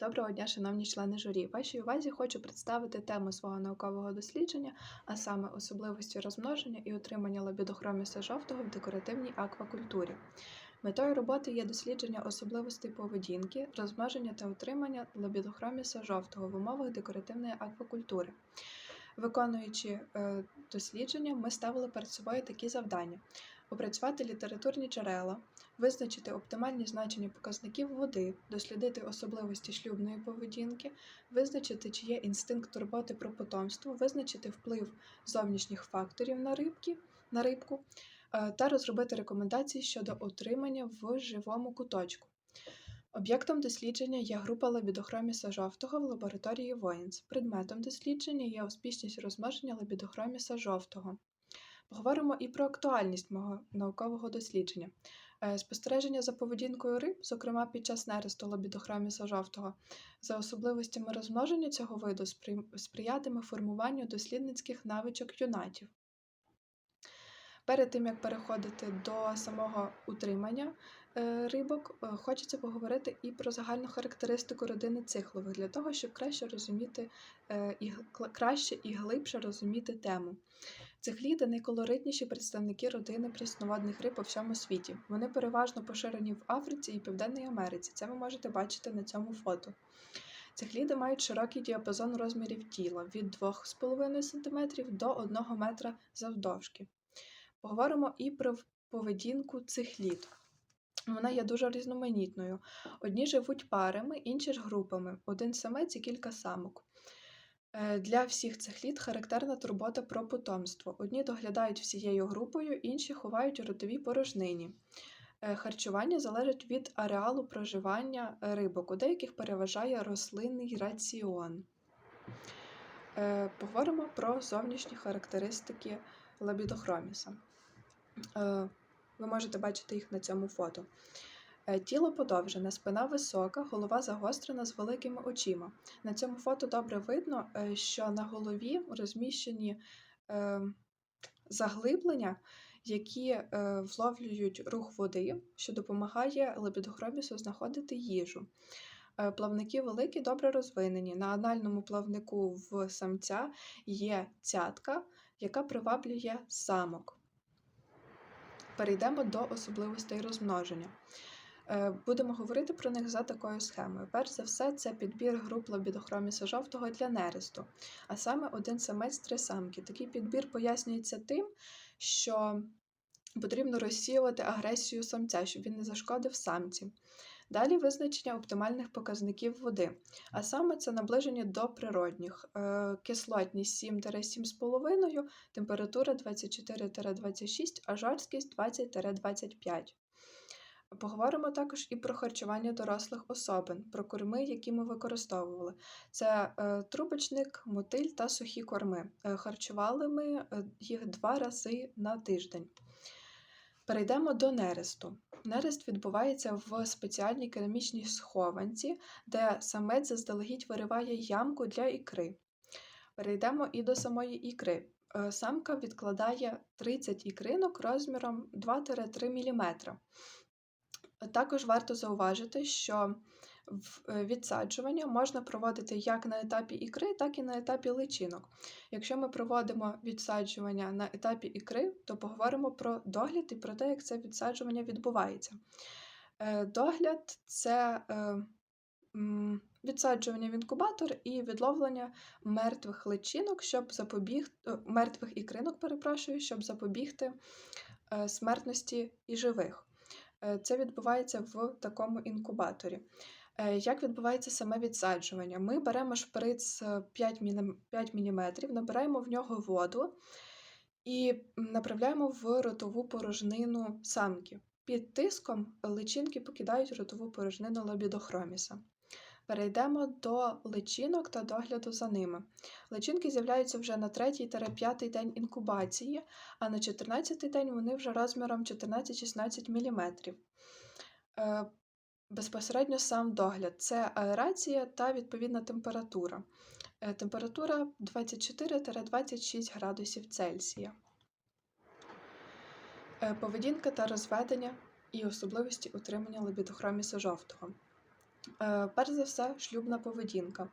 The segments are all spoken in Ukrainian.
Доброго дня, шановні члени журі. Вашій увазі хочу представити тему свого наукового дослідження, а саме особливості розмноження і утримання лабідохроміса жовтого в декоративній аквакультурі. Метою роботи є дослідження особливостей поведінки, розмноження та утримання лабідохроміса жовтого в умовах декоративної аквакультури. Виконуючи е, дослідження, ми ставили перед собою такі завдання: опрацювати літературні джерела, визначити оптимальні значення показників води, дослідити особливості шлюбної поведінки, визначити, чи є інстинкт турботи про потомство, визначити вплив зовнішніх факторів на рибки, на рибку е, та розробити рекомендації щодо утримання в живому куточку. Об'єктом дослідження є група лабідохроміса жовтого в лабораторії Воїнс. Предметом дослідження є успішність розмноження лабідохроміса жовтого. Поговоримо і про актуальність мого наукового дослідження. Е, Спостереження за поведінкою риб, зокрема під час нересту лабідохроміса жовтого, за особливостями розмноження цього виду сприятиме формуванню дослідницьких навичок юнатів. Перед тим як переходити до самого утримання рибок, е, хочеться поговорити і про загальну характеристику родини цихлових для того, щоб краще розуміти е, і краще і глибше розуміти тему. Цихліди найколоритніші представники родини прісноводних риб по всьому світі. Вони переважно поширені в Африці і Південній Америці. Це ви можете бачити на цьому фото. Цихліди мають широкий діапазон розмірів тіла від 2,5 см до 1 метра завдовжки. Поговоримо і про поведінку цихлід. Вона є дуже різноманітною. Одні живуть парами, інші ж групами, один самець і кілька самок. Е, Для всіх цих літ характерна турбота про потомство. Одні доглядають всією групою, інші ховають у ротовій порожнині. Е, Харчування залежить від ареалу проживання рибок, у деяких переважає рослинний раціон. Е, Поговоримо про зовнішні характеристики лабідохроміса. Ви можете бачити їх на цьому фото. Е, Тіло подовжене, спина висока, голова загострена з великими очима. На цьому фото добре видно, е, що на голові розміщені е, заглиблення, які вловлюють рух води, що допомагає лебідохромісу знаходити їжу. Плавники великі, добре розвинені. На анальному плавнику в самця є цятка, яка приваблює самок. Перейдемо до особливостей розмноження. Е, Будемо говорити про них за такою схемою. Перш за все, це підбір груп лабідохроміса жовтого для нересту, а саме один самець, три самки. Такий підбір пояснюється тим, що потрібно розсіювати агресію самця, щоб він не зашкодив самці. Далі визначення оптимальних показників води, а саме це наближення до природних. Е, Кислотність 7-7,5, температура 24-26, а жорсткість 20-25. Поговоримо також і про харчування дорослих особин, про корми, які ми використовували. Це е, трубочник, мотиль та сухі корми. Е, харчували ми їх два рази на тиждень. Перейдемо до нересту. Нерест відбувається в спеціальній керамічній схованці, де самець заздалегідь вириває ямку для ікри. Перейдемо і до самої ікри. Е, Самка відкладає 30 ікринок розміром 2-3 мм. Також варто зауважити, що відсаджування можна проводити як на етапі ікри, так і на етапі личинок. Якщо ми проводимо відсаджування на етапі ікри, то поговоримо про догляд і про те, як це відсаджування відбувається. Е, Догляд це е, відсаджування в інкубатор і відловлення мертвих личинок, щоб запобігти мертвих ікринок, перепрошую, щоб запобігти е, смертності і живих. Е, Це відбувається в такому інкубаторі. Е, Як відбувається саме відсаджування? Ми беремо шприц е, 5 мм, набираємо в нього воду і направляємо в ротову порожнину самки. Під тиском личинки покидають ротову порожнину лабідохроміса. Перейдемо до личинок та догляду за ними. Личинки з'являються вже на 3-5 день інкубації, а на 14-й день вони вже розміром 14-16 мм. Безпосередньо сам догляд це аерація та відповідна температура. Е, Температура 24-26 градусів Цельсія. Е, Поведінка та розведення і особливості утримання лебідохроміса жовтого. Е, перш за все, шлюбна поведінка.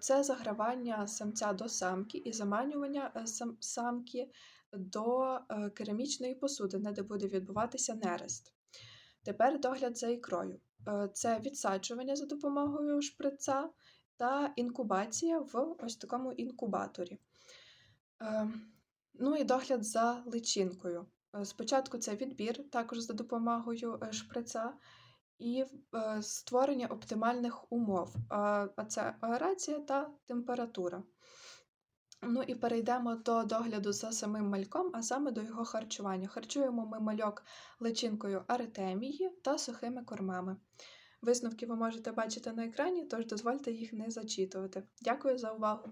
Це загравання самця до самки і заманювання сам- самки до керамічної посудини, де буде відбуватися нерест. Тепер догляд за ікрою. Е, Це відсаджування за допомогою шприца та інкубація в ось такому інкубаторі. Е, Ну і догляд за личинкою. Е, Спочатку це відбір, також за допомогою е, шприца, і створення оптимальних умов, а це аерація та температура. Ну і перейдемо до догляду за самим мальком, а саме до його харчування. Харчуємо ми мальок личинкою аретемії та сухими кормами. Висновки ви можете бачити на екрані, тож дозвольте їх не зачитувати. Дякую за увагу!